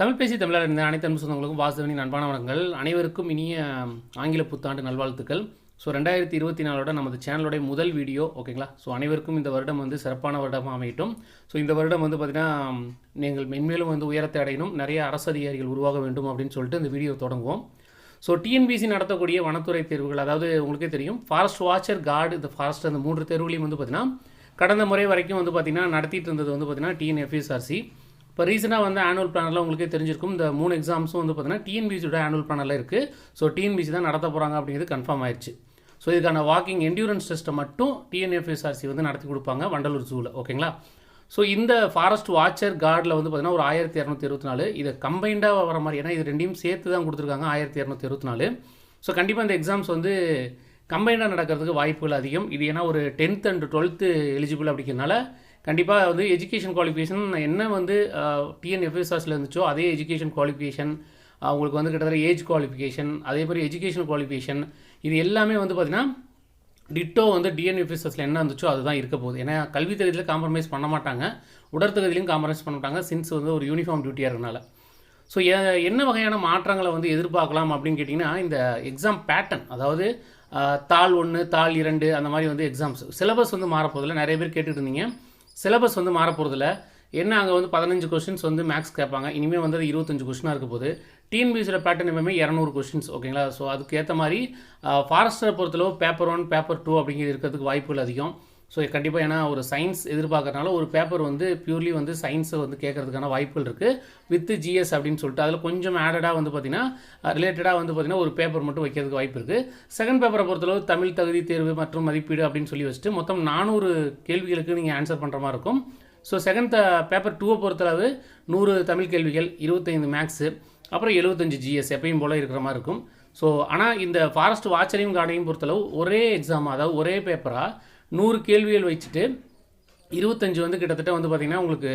தமிழ் பேசி தமிழர் இருந்த அனைத்து அன்பு சொந்தங்களுக்கும் வாசவனின் அன்பான வணக்கங்கள். அனைவருக்கும் இனிய ஆங்கில புத்தாண்டு நல்வாழ்த்துக்கள். ஸோ ரெண்டாயிரத்தி இருபத்தி நாலோட நமது சேனலுடைய முதல் வீடியோ ஓகேங்களா? ஸோ அனைவருக்கும் இந்த வருடம் வந்து சிறப்பான வருடமாக அமையட்டும். ஸோ இந்த வருடம் வந்து பார்த்திங்கன்னா நீங்கள் மென்மேலும் வந்து உயரத்தை அடையணும். நிறைய அரசு அதிகாரிகள் உருவாக வேண்டும் அப்படின்னு சொல்லிட்டு இந்த வீடியோ தொடங்குவோம். ஸோ டிஎன்பிசி நடத்தக்கூடிய வனத்துறை தேர்வுகள் அதாவது உங்களுக்கே தெரியும் ஃபாரஸ்ட் வாட்சர் கார்டு இந்த ஃபாரஸ்ட் அந்த மூன்று தேர்வுகளையும் வந்து பார்த்திங்கன்னா கடந்த முறை வரைக்கும் வந்து பார்த்திங்கன்னா நடத்திட்டு இருந்தது வந்து பார்த்திங்கன்னா டிஎன்எஃப்எஸ்ஆர்சி இப்போ ரீசெண்டாக வந்து ஆனுவல் பிளானில் உங்களுக்கே தெரிஞ்சிருக்கும் இந்த மூணு எக்ஸாம்ஸும் வந்து பார்த்தீங்கன்னா டிஎன்பிசியோட ஆனுவல் பிளானில் இருக்குது ஸோ டிஎன்பிசி தான் நடத்த போகிறாங்க அப்படிங்கிறது கன்ஃபார்ம் ஆயிடுச்சு. ஸோ இதுக்கான வாக்கிங் என்டியூரன்ஸ் டெஸ்ட்டை மட்டும் டிஎன்எஃப்எஸ்ஆர்சி வந்து நடத்தி கொடுப்பாங்க வண்டலூர் ஜூவில் ஓகேங்களா ஸோ இந்த ஃபாரஸ்ட் வாட்சர் கார்டில் வந்து பார்த்தீங்கன்னா ஒரு ஆயிரத்தி இரநூத்தி இருபத்தி நாலு இதை கம்பைண்டாக வர மாதிரி ஏன்னா இது ரெண்டையும் சேர்த்து தான் கொடுத்துருக்காங்க ஆயிரத்தி இரநூத்தி இருபத்தி நாலு. ஸோ கண்டிப்பாக இந்த எக்ஸாம்ஸ் வந்து கம்பைண்டாக நடக்கிறதுக்கு வாய்ப்புகள் அதிகம். இது ஏன்னா ஒரு டென்த் அண்ட் டுவெல்த்து எலிஜிபிள் அப்படிங்கிறனால கண்டிப்பாக வந்து எஜுகேஷன் குவாலிஃபிகேஷன் என்ன வந்து டிஎன்எஃப்எஸ்ஆர்ஸில் இருந்துச்சோ அதே எஜுகேஷன் குவாலிஃபிகேஷன் அவங்களுக்கு வந்து கிட்டத்தட்ட ஏஜ் குவாலிஃபிகேஷன் அதே மாதிரி எஜுகேஷன் குவாலிஃபிகேஷன் இது எல்லாமே வந்து பார்த்திங்கன்னா டிட்டோ வந்து டிஎன்எஃப்எஸ்எஸில் என்ன இருந்துச்சோ அதுதான் இருக்க போகுது. ஏன்னா கல்வி தகுதியில் காம்ப்ரமைஸ் பண்ண மாட்டாங்க. உடற்தகுதியிலையும் காம்ப்ரமைஸ் பண்ண மாட்டாங்க சின்ஸ் வந்து ஒரு யூனிஃபார்ம் டியூட்டியாக இருக்கனால. ஸோ என்ன வகையான மாற்றங்களை வந்து எதிர்பார்க்கலாம் அப்படின்னு கேட்டிங்கன்னா இந்த எக்ஸாம் பேட்டர்ன் அதாவது தாள் ஒன்று தாள் இரண்டு அந்த மாதிரி வந்து எக்ஸாம்ஸ் சிலபஸ் வந்து மாறப்போதில்ல நிறைய பேர் கேட்டுட்டு இருந்தீங்க. சிலபஸ் வந்து மாறப்போகிறதில்ல என்ன அங்கே வந்து பதினஞ்சு கொஸ்டின்ஸ் வந்து மேக்ஸ் கேட்பாங்க. இனிமேல் வந்து அது இருபத்தஞ்சு கொஸ்டினாக இருக்க போது டிஎன்பிசியில் பேட்டர்ன் எப்பவுமே இரநூறு கொஸ்டின்ஸ் ஓகேங்களா ஸோ அதுக்கு ஏற்ற மாதிரி ஃபாரஸ்டரை பொறுத்தளவு பேப்பர் ஒன் பேப்பர் டூ அப்படிங்கிறது இருக்கிறதுக்கு வாய்ப்புகள் அதிகம். ஸோ கண்டிப்பாக ஏன்னா ஒரு சயின்ஸ் எதிர்பார்க்கறனால ஒரு பேப்பர் வந்து பியூர்லி வந்து சயின்ஸை வந்து கேட்கறதுக்கான வாய்ப்புகள் இருக்குது வித் ஜிஎஸ் அப்படின்னு சொல்லிட்டு அதில் கொஞ்சம் ஆடடாக வந்து பார்த்திங்கன்னா ரிலேட்டடாக வந்து பார்த்திங்கன்னா ஒரு பேப்பர் மட்டும் வைக்கிறதுக்கு வாய்ப்பு இருக்குது செகண்ட் பேப்பரை பொறுத்தளவு தமிழ் தகுதி தேர்வு மற்றும் மதிப்பீடு அப்படின்னு சொல்லி வச்சுட்டு மொத்தம் நானூறு கேள்விகளுக்கு நீங்கள் ஆன்சர் பண்ணுற மாதிரி இருக்கும். ஸோ செகண்ட் பேப்பர் டூவை பொறுத்தளவு நூறு தமிழ் கேள்விகள் இருபத்தைந்து மேக்ஸு அப்புறம் எழுபத்தஞ்சு ஜிஎஸ் எப்பயும் போல் இருக்கிற மாதிரி இருக்கும். ஸோ ஆனால் இந்த ஃபாரஸ்ட் வாட்சரையும் கார்டையும் பொறுத்தளவு ஒரே எக்ஸாம் அதாவது ஒரே பேப்பராக நூறு கேள்விகள் வச்சுட்டு இருபத்தஞ்சி வந்து கிட்டத்தட்ட வந்து பார்த்திங்கன்னா உங்களுக்கு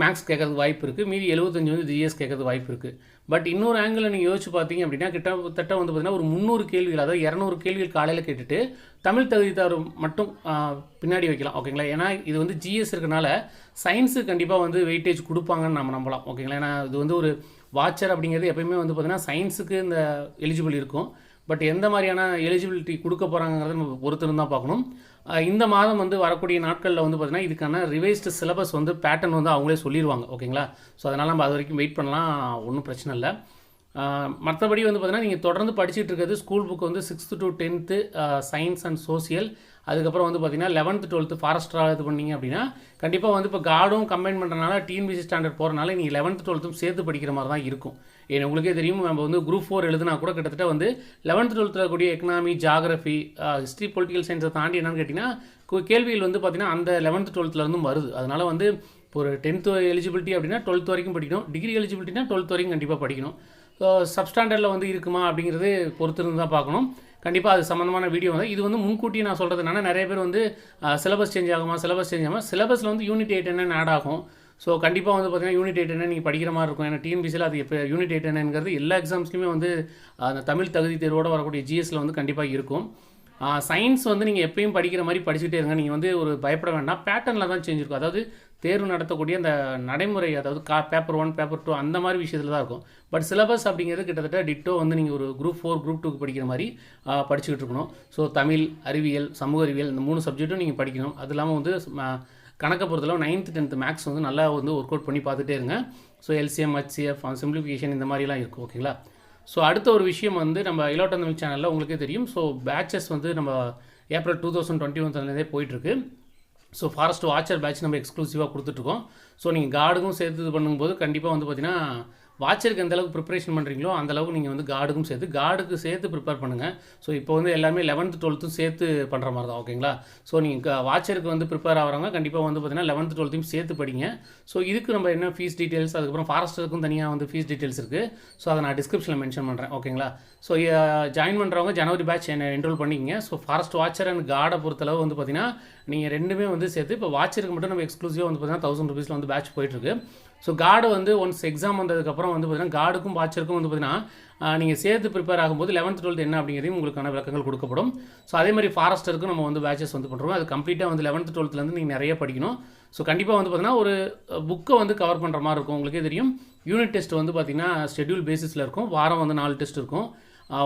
மேக்ஸ் கேட்கறதுக்கு வாய்ப்பு இருக்குது மீதி எழுபத்தஞ்சு வந்து ஜிஎஸ் கேட்கறதுக்கு வாய்ப்பு இருக்குது பட் இன்னொரு ஆங்கிளில் நீங்கள் யோசிச்சு பார்த்தீங்க அப்படின்னா கிட்டத்தட்ட வந்து பார்த்திங்கன்னா ஒரு முந்நூறு கேள்விகள் அதாவது இரநூறு கேள்விகள் காலையில் கேட்டுட்டு தமிழ் தகுதித்தார் மட்டும் பின்னாடி வைக்கலாம். ஓகேங்களா ஏன்னா இது வந்து ஜிஎஸ் இருக்கனால சயின்ஸு கண்டிப்பாக வந்து வெயிட்டேஜ் கொடுப்பாங்கன்னு நம்ம நம்பலாம். ஓகேங்களா ஏன்னா இது வந்து ஒரு வாட்சர் அப்படிங்கிறது எப்பயுமே வந்து பார்த்திங்கன்னா சயின்ஸுக்கு இந்த எலிஜிபிள் இருக்கும். பட் எந்த மாதிரியான எலிஜிபிலிட்டி கொடுக்க போகிறாங்கிறத நம்ம பொறுத்திருந்து தான் பார்க்கணும் இந்த மாதம் வந்து வரக்கூடிய நாட்களில் வந்து பார்த்திங்கன்னா இதுக்கான ரிவைஸ்டு சிலபஸ் வந்து பேட்டர்ன் வந்து அவங்களே சொல்லிடுவாங்க ஓகேங்களா? ஸோ அதனால் நம்ம அது வரைக்கும் வெயிட் பண்ணலாம். ஒன்றும் பிரச்சனை இல்லை. மற்றபடி வந்து பார்த்திங்கன்னா நீங்கள் தொடர்ந்து படிச்சுட்டு இருக்கிறது ஸ்கூல் புக் வந்து sixth to tenth science and social அதுக்கப்புறம் வந்து பார்த்திங்கன்னா லெவன்த்து டுவெல்த்து ஃபாரஸ்டராக இது பண்ணீங்க அப்படின்னா கண்டிப்பாக வந்து இப்போ கார்டும் கம்பைன் பண்ணுறனால டிஎன்பிசி ஸ்டாண்டர்ட் போகிறனால நீங்கள் லெவன்த்து டுவெல்த்தும் சேர்த்து படிக்கிற மாதிரி தான் இருக்கும். ஏன்னா உங்களுக்கே தெரியும் நம்ம வந்து குரூப் ஃபோர் எழுதுனா கூட கிட்டத்தட்ட வந்து லெவன்த்து டுவெல்த்தில் கூடிய எக்கனாமி ஜாகிரஃபி ஹிஸ்ட்ரி பொலிட்டிக்கல் சயின்ஸை தாண்டி என்னென்னு கேட்டிங்கன்னா கேள்விகள் வந்து பார்த்திங்கன்னா அந்த லெவன்த்து டுவெல்த்துலேருந்தும் வருது. அதனால் வந்து ஒரு டென்த்து எலிஜிபிலிட்டி அப்படின்னா டுவெல்த் வரைக்கும் படிக்கணும். டிகிரி எலிஜிபிலிட்டினா டுவெல்த் வரைக்கும் கண்டிப்பாக படிக்கணும். ஸோ சப்ஸ்டாண்டர்டில் வந்து இருக்குமா அப்படிங்கிறது பொறுத்திருந்து தான் பார்க்கணும். கண்டிப்பாக அது சம்மந்தமான வீடியோ வந்து இது வந்து முன்கூட்டி நான் சொல்கிறது என்னென்னா நிறைய பேர் வந்து சிலபஸ் சேஞ்ச் ஆகுமா சிலபஸ் சேஞ்ச் ஆகுமா சிலபஸில் வந்து யூனிட் எயிட் என்னென்னு ஆட் ஆகும். ஸோ கண்டிப்பாக வந்து பார்த்தீங்கன்னா யூனிட் எயிட் என்ன நீங்கள் படிக்கிற மாதிரி இருக்கும். ஏன்னா டிஎன்பிசியில் அது எப்போ யூனிட் எயிட் என்னங்கிறது எல்லா எக்ஸாம்ஸ்லையுமே வந்து அந்த தமிழ் தகுதி தேர்வோடு வரக்கூடிய ஜிஎஸ்சில் வந்து கண்டிப்பாக இருக்கும். சயின்ஸ் வந்து நீங்கள் எப்பயும் படிக்கிற மாதிரி படிச்சுட்டே இருங்க. நீங்கள் வந்து ஒரு பயப்பட வேண்டாம். பேட்டர்னில் தான் சேஞ்ச் இருக்கும். அதாவது தேர்வு நடத்தக்கூடிய அந்த நடைமுறை அதாவது கா பேப்பர் ஒன் பேப்பர் டூ அந்த மாதிரி விஷயத்தில் தான் இருக்கும். பட் சிலபஸ் அப்படிங்கிறது கிட்டத்தட்ட டிட்டோ வந்து நீங்கள் ஒரு குரூப் ஃபோர் குரூப் டூக்கு படிக்கிற மாதிரி படிச்சுக்கிட்டு இருக்கணும். ஸோ தமிழ் அறிவியல் சமூக அறிவியல் இந்த மூணு சப்ஜெக்ட்டும் நீங்கள் படிக்கணும். அது இல்லாமல் வந்து கணக்கை பொறுத்தளவு நைன்த்து டென்த்து மேக்ஸ் வந்து நல்லா வந்து ஒர்க் அவுட் பண்ணி பார்த்துட்டே இருங்க. ஸோ எல்சிஎம் ஹச்சிஎஃப் சிம்பிளிஃபிகேஷன் இந்த மாதிரிலாம் இருக்கும். ஓகேங்களா ஸோ அடுத்த ஒரு விஷயம் வந்து நம்ம இலோட்டன் தமிழ் சேனலில் உங்களுக்கே தெரியும். ஸோ பேட்சஸ் வந்து நம்ம ஏப்ரல் டூ தௌசண்ட் டுவெண்ட்டி ஒன்லேருந்தே போயிட்டுருக்கு. ஸோ ஃபாரஸ்ட் வாட்சர் பேட்ச் நம்ம எக்ஸ்க்ளூசிவாக கொடுத்துட்ருக்கோம் ஸோ நீங்கள் கார்டுக்கும் சேர்த்து இது பண்ணும்போது கண்டிப்பாக வந்து பார்த்தீங்கன்னா வாட்சருக்கு எந்த அளவுக்கு ப்ரிப்பரேஷன் பண்ணுறீங்களோ அந்த அளவுக்கு நீங்கள் வந்து கார்டுக்கும் சேர்த்து கார்டுக்கு சேர்த்து ப்ரிப்பேர் பண்ணுங்கள் ஸோ இப்போ வந்து எல்லாமே லெவன்த்து டுவெல்த்தும் சேர்த்து பண்ணுற மாதிரி தான் ஓகேங்களா ஸோ நீங்கள் வாட்சருக்கு வந்து ப்ரிப்பேர் ஆகிறவங்க கண்டிப்பாக வந்து பார்த்தீங்கன்னா லெவன்த்து டுவெல்த்தையும் சேர்த்து படிங்க. ஸோ இதுக்கு நம்ம என்ன ஃபீஸ் டீட்டெயில்ஸ் அதுக்கப்புறம் ஃபாரஸ்டருக்கும் தனியாக வந்து ஃபீஸ் டீட்டெயில்ஸ் இருக்குது ஸோ அதை நான் டிஸ்கிரிப்ஷனில் மென்ஷன் பண்ணுறேன் ஓகேங்களா ஸோ ஜாயின் பண்ணுறவங்க ஜனவரி பேட்ச் என்ன என்ரோல் பண்ணிக்கிங்க. ஸோ ஃபாரஸ்ட் வாட்சர் அண்ட் கார்டை பொறுத்தளவு வந்து பார்த்தீங்கன்னா நீங்கள் ரெண்டுமே வந்து சேர்த்து இப்போ வாட்சருக்கு மட்டும் நம்ம எக்ஸ்க்ளூசிவாக வந்து பார்த்தீங்கன்னா தௌசண்ட் ருபீஸில் வந்து பேட்ச் போயிட்டுருக்கு ஸோ கார்டு வந்து ஒன்ஸ் எக்ஸாம் வந்ததுக்கப்புறம் வந்து பார்த்தீங்கன்னா காடுக்கும் வாட்சருக்கும் வந்து பார்த்தீங்கன்னா நீங்கள் சேர்த்து ப்ரிப்பேர் ஆகும்போது லெவன்த் டுவெல்த் என்ன அப்படிங்கிறதையும் உங்களுக்கான விளக்கங்கள் கொடுக்கப்படும். ஸோ அதே மாதிரி ஃபாரஸ்டருக்கும் நம்ம வந்து பேச்சஸ் வந்து பண்ணுறோம் அது கம்ப்ளீட்டாக வந்து லெவன்த் டுவெல்த்லேருந்து நீங்கள் நிறைய படிக்கணும். ஸோ கண்டிப்பாக வந்து பார்த்தீங்கன்னா ஒரு புக்கை வந்து கவர் பண்ணுற மாதிரி இருக்கும். உங்களுக்கே தெரியும். யூனிட் டெஸ்ட் வந்து பார்த்திங்கன்னா ஷெட்யூல் பேசிஸில் இருக்கும். வாரம் வந்து நாலு டெஸ்ட் இருக்கும்.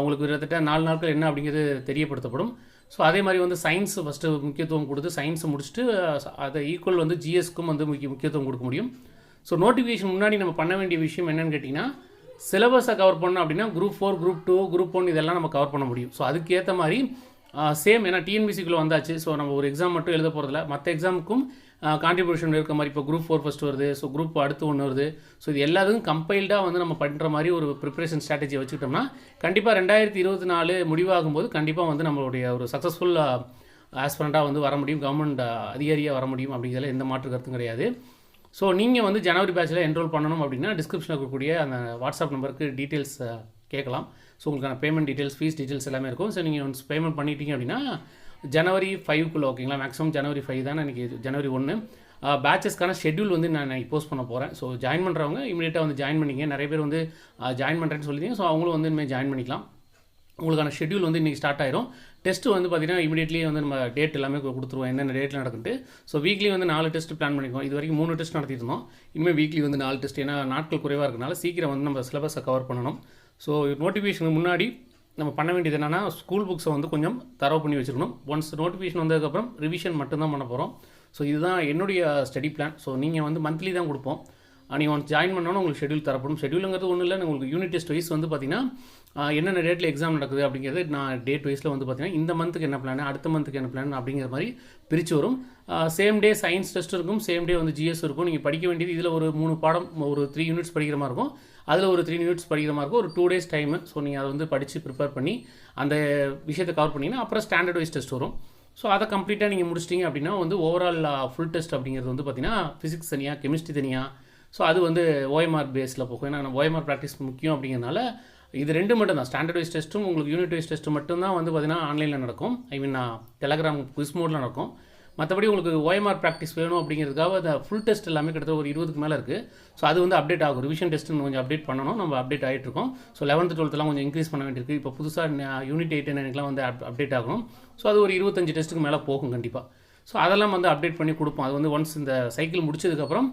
உங்களுக்கு கிட்டத்தட்ட நாலு நாட்கள் என்ன அப்படிங்கிறது தெரியப்படுத்தப்படும். ஸோ அதே மாதிரி வந்து சயின்ஸ் ஃபஸ்ட்டு முக்கியத்துவம் கொடுத்து சயின்ஸை முடிச்சுட்டு அதை ஈக்குவல் வந்து ஜிஎஸ்க்கும் வந்து முக்கிய முக்கியத்துவம் கொடுக்க முடியும். ஸோ நோட்டிஃபிகேஷன் முன்னாடி நம்ம பண்ண வேண்டிய விஷயம் என்னென்னு கேட்டிங்கன்னா சிலபஸை கவர் பண்ணோம் அப்படின்னா group four group two group one இதெல்லாம் நம்ம கவர் பண்ண முடியும். ஸோ அதுக்கேற்ற மாதிரி சேம் ஏன்னா டிஎன்பிசிக்குள்ளே வந்தாச்சு. ஸோ நம்ம ஒரு எக்ஸாம் மட்டும் எழுத போகிறதில்ல மற்ற எக்ஸாமுக்கும் கான்ட்ரிபியூஷன் இருக்க மாதிரி இப்போ குரூப் ஃபோர் ஃபஸ்ட் வருது. ஸோ குரூப் அடுத்து ஒன்று வருது. ஸோ இது எல்லாத்துக்கும் கம்பைல்டாக வந்து நம்ம பண்ணுற மாதிரி ஒரு ப்ரிப்பரேஷன் ஸ்ட்ராட்டஜி வச்சுக்கிட்டோம்னா கண்டிப்பாக ரெண்டாயிரத்தி இருபத்தி நாலு முடிவாகும் போது கண்டிப்பாக வந்து நம்மளுடைய ஒரு சக்ஸஸ்ஃபுல் ஆஸ்பரண்ட்டாக வந்து வர முடியும். கவர்மெண்ட் அதிகாரியாக வர முடியும் அப்படிங்கிறதுல எந்த மாற்று கருத்தும் கிடையாது. ஸோ நீங்கள் வந்து ஜனவரி பேட்சில் என்ரோல் பண்ணணும் அப்படின்னா டிஸ்கிரிப்ஷனில் இருக்கக்கூடிய அந்த வாட்ஸ்அப் நம்பருக்கு டீட்டெயில்ஸ் கேட்கலாம். ஸோ உங்களுக்கான பேமெண்ட் டீட்டெயில்ஸ் ஃபீஸ் டீட்டெயில்ஸ் எல்லாமே இருக்கும். ஸோ நீங்கள் ஒன்ஸ் பேமெண்ட் பண்ணிட்டீங்க அப்படின்னா ஜனவரி ஃபைவ்க்குள்ளே ஓகேங்களா மேக்ஸிமம் ஜனவரி ஃபைவ் தானே இன்றைக்கி ஜனவரி ஒன்று பேச்சஸ்க்கான ஷெட்யூல் வந்து நான் நான் போஸ்ட் பண்ண போகிறேன் ஸோ ஜாயின் பண்ணுறவங்க இமீடியட்டாக வந்து ஜாயின் பண்ணிங்க நிறைய பேர் வந்து ஜாயின் பண்ணுறேன்னு சொல்லியிருந்தீங்க ஸோ அவங்களும் வந்து இனிமேல் ஜாயின் பண்ணிக்கலாம். உங்களுக்கான ஷெட்யூல் வந்து இன்றைக்கி ஸ்டார்ட் ஆயிரும். டெஸ்ட் வந்து பார்த்தீங்கன்னா இமீடியட்லி வந்து நம்ம டேட் எல்லாமே கொடுத்துருவோம். என்னென்ன டேட்டில் நடக்குது ஸோ வீக்லி வந்து நாலு டெஸ்ட் பிளான் பண்ணிக்கோம் இது வரைக்கும் மூணு டெஸ்ட் நடத்திட்டு இருந்தோம். இனிமேல் வீக்லி வந்து நாலு டெஸ்ட் ஏன்னா நாட்கள் குறைவாக இருக்கனால சீக்கிரம் வந்து நம்ம சிலபஸை கவர் பண்ணணும். ஸோ நோட்டிஃபிகேஷனுக்கு முன்னாடி நம்ம பண்ண வேண்டியது என்னென்னா ஸ்கூல் புக்ஸை வந்து கொஞ்சம் தரவு பண்ணி வச்சுக்கணும் ஒன்ஸ் நோட்டிஃபிகேஷன் வந்ததுக்கப்புறம் ரிவிஷன் மட்டும்தான் பண்ண போகிறோம் ஸோ இதுதான் என்னுடைய ஸ்டடி பிளான் ஸோ நீங்கள் வந்து மந்த்லி தான் கொடுப்போம். நீங்கள் ஒன்ஸ் ஜாயின் பண்ணோன்னா உங்களுக்கு ஷெட்யூல் தரப்படும். ஷெட்யூலுங்கிறது ஒன்றும் இல்லை. உங்களுக்கு யூனிட் டெஸ்ட் வைஸ் வந்து பார்த்தீங்கன்னா என்னென்ன டேட்டில் எக்ஸாம் நடக்குது அப்படிங்கிறது நான் டேட் வைஸில் வந்து பார்த்தீங்கன்னா இந்த மந்த்துக்கு என்ன பிளான் அடுத்த மந்த்துக்கு என்ன பிளான் அப்படிங்கிற மாதிரி பிரித்து வரும். சேம் டே சயின்ஸ் டெஸ்ட் இருக்கும். சேம் டே வந்து ஜிஎஸ் இருக்கும். நீங்கள் படிக்க வேண்டியது இதில் ஒரு மூணு பாடம் ஒரு த்ரீ யூனிட்ஸ் படிக்கிற மாதிரி இருக்கும். அதில் ஒரு த்ரீ யூனிட்ஸ் படிக்கிற மாதிரி இருக்கும். ஒரு டூ டேஸ் டைமு ஸோ நீங்கள் அதை வந்து படித்து ப்ரிப்பேர் பண்ணி அந்த விஷயத்தை கவர் பண்ணிங்கன்னா அப்புறம் ஸ்டாண்டர்ட் வைஸ் டெஸ்ட் வரும். ஸோ அதை கம்ப்ளீட்டாக நீங்கள் முடிச்சிட்டிங்க அப்படின்னா வந்து ஓவரால் ஃபுல் டெஸ்ட் அப்படிங்கிறது வந்து பார்த்தீங்கன்னா ஃபிசிக்ஸ் தனியாக கெமிஸ்ட்ரி தனியாக ஸோ அது வந்து ஓஎம்ஆர் பேஸில் போகும். ஏன்னா ஓஎம்ஆர் ப்ராக்டிஸ் முக்கியம் அப்படிங்கிறனால இது ரெண்டு மட்டும் தான். ஸ்டாண்டர்ட் வைஸ் டெஸ்ட்டும் உங்களுக்கு யூனிட் வைஸ் டெஸ்ட்டு மட்டும்தான் வந்து பார்த்திங்கன்னா ஆன்லைனில் நடக்கும். ஐ மீன் டெலகிராம் குவிஸ் மோடில் நடக்கும். மற்றபடி உங்களுக்கு ஓஎம்ஆர் ப்ராக்டிஸ் வேணும் அப்படிங்கிறதுக்காக அந்த ஃபுல் டெஸ்ட் எல்லாமே கிட்டத்தட்ட ஒரு இருபதுக்கு மேலே இருக்குது ஸோ அது வந்து அப்டேட் ஆகும். ரிவிஷன் டெஸ்ட்டுன்னு கொஞ்சம் அப்டேட் பண்ணணும். நம்ம அப்டேட் ஆகிட்டு இருக்கோம். ஸோ லெவன்த்து டுவெல்த்லாம் கொஞ்சம் இன்க்ரீஸ் பண்ண வேண்டியிருக்கு. இப்போ புதுசாக யூனிட் எயிட் எனக்குலாம் வந்து அப்டேட் ஆகணும். ஸோ அது ஒரு இருபத்தஞ்சு டெஸ்ட்டுக்கு மேலே போகும் கண்டிப்பாக ஸோ அதெல்லாம் வந்து அப்டேட் பண்ணி கொடுப்போம். அது வந்து ஒன்ஸ் இந்த சைக்கிள் முடிச்சதுக்கப்புறம்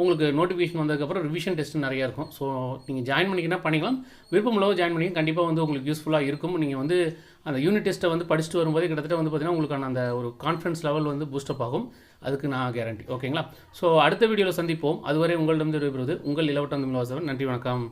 உங்களுக்கு நோட்டிஃபிகேஷன் வந்ததுக்கப்புறம் ரிவிஷன் டெஸ்ட் நிறையா இருக்கும். ஸோ நீங்கள் ஜாயின் பண்ணிக்கினா பண்ணிக்கலாம். விருப்பம் உள்ளவங்க ஜாயின் பண்ணி கண்டிப்பாக வந்து உங்களுக்கு யூஸ்ஃபுல்லாக இருக்கும். நீங்கள் வந்து அந்த யூனிட் டெஸ்ட்டை வந்து படிச்சுட்டு வரும்போது கிட்டத்தட்ட வந்து பார்த்தீங்கன்னா உங்களுக்கான அந்த ஒரு கான்ஃபிடன்ஸ் லெவல் வந்து பூஸ்டப் ஆகும். அதுக்கு நான் கேரண்டி ஓகேங்களா ஸோ அடுத்த வீடியோவில் சந்திப்போம். அதுவரை உங்களிடம் விடுபடுவது உங்கள் இலவட்டம் தமிழ் வாசவன் நன்றி வணக்கம்.